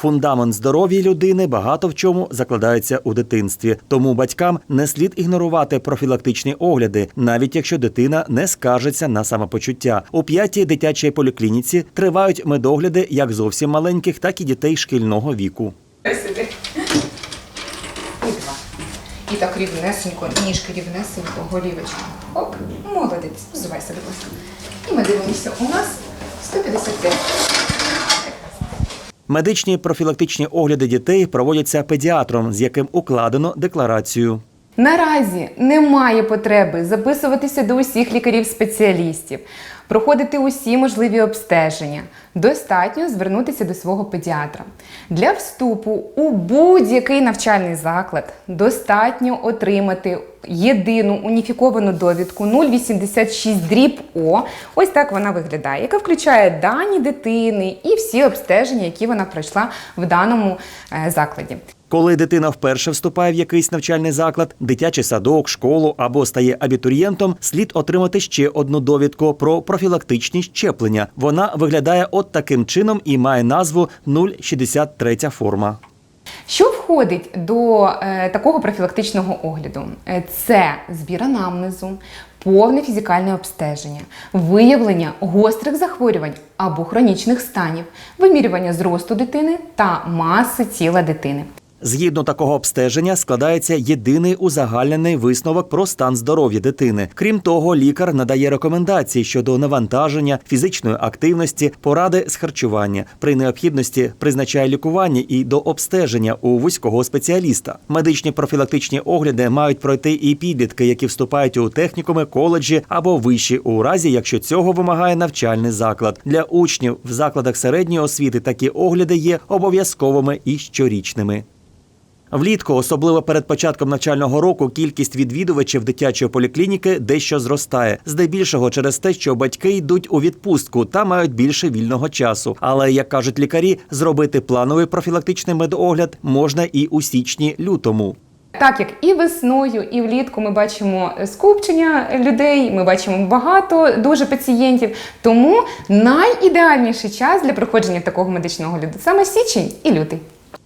Фундамент здоров'я людини багато в чому закладається у дитинстві. Тому батькам не слід ігнорувати профілактичні огляди, навіть якщо дитина не скаржиться на самопочуття. У п'ятій дитячій поліклініці тривають медогляди як зовсім маленьких, так і дітей шкільного віку. І так рівнесенько, ніжки рівнесенько, голівочка. Оп, молодець. Взувайся, будь ласка. І ми дивимося. У нас 155. Медичні профілактичні огляди дітей проводяться педіатром, з яким укладено декларацію. Наразі немає потреби записуватися до усіх лікарів-спеціалістів, проходити усі можливі обстеження. Достатньо звернутися до свого педіатра. Для вступу у будь-який навчальний заклад достатньо отримати єдину уніфіковану довідку 086 дріб О. Ось так вона виглядає, яка включає дані дитини і всі обстеження, які вона пройшла в даному е, закладі. Коли дитина вперше вступає в якийсь навчальний заклад, дитячий садок, школу або стає абітурієнтом, слід отримати ще одну довідку про профілактичні щеплення. Вона виглядає от таким чином і має назву 063 форма. Що входить до е, такого профілактичного огляду? Е, Це збір анамнезу, повне фізикальне обстеження, виявлення гострих захворювань або хронічних станів, вимірювання зросту дитини та маси тіла дитини. Згідно такого обстеження складається єдиний узагальнений висновок про стан здоров'я дитини. Крім того, лікар надає рекомендації щодо навантаження, фізичної активності, поради з харчування. При необхідності призначає лікування і до обстеження у вузького спеціаліста. Медичні профілактичні огляди мають пройти і підлітки, які вступають у технікуми, коледжі або вищі, у разі якщо цього вимагає навчальний заклад. Для учнів в закладах середньої освіти такі огляди є обов'язковими і щорічними. Влітку, особливо перед початком навчального року, кількість відвідувачів дитячої поліклініки дещо зростає, здебільшого через те, що батьки йдуть у відпустку та мають більше вільного часу. Але як кажуть лікарі, зробити плановий профілактичний медогляд можна і у січні-лютому. Так як і весною, і влітку ми бачимо скупчення людей, ми бачимо багато дуже пацієнтів. Тому найідеальніший час для проходження такого медичного огляду саме січень і лютий.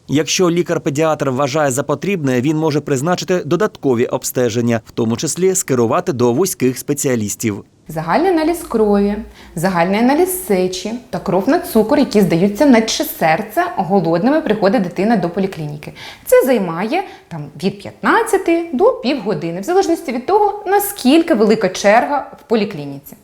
Якщо лікар-педіатр вважає за потрібне, він може призначити додаткові обстеження, в тому числі скерувати до вузьких спеціалістів. Загальний аналіз крові, загальний аналіз сечі та кров на цукор, які здаються наче серце, голодними приходить дитина до поліклініки. Це займає там від 15 до півгодини, в залежності від того, наскільки велика черга в поліклініці.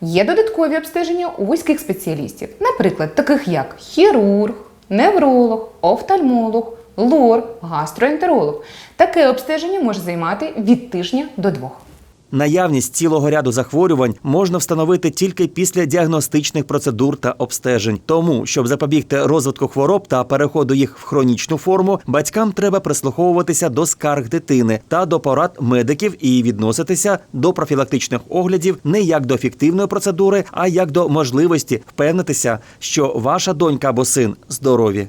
Є додаткові обстеження у вузьких спеціалістів, наприклад, таких як хірург, невролог, офтальмолог, лор, гастроентеролог. Таке обстеження може займати від тижня до двох. Наявність цілого ряду захворювань можна встановити тільки після діагностичних процедур та обстежень. Тому, щоб запобігти розвитку хвороб та переходу їх в хронічну форму, батькам треба прислуховуватися до скарг дитини та до порад медиків і відноситися до профілактичних оглядів не як до фіктивної процедури, а як до можливості впевнитися, що ваша донька або син здорові.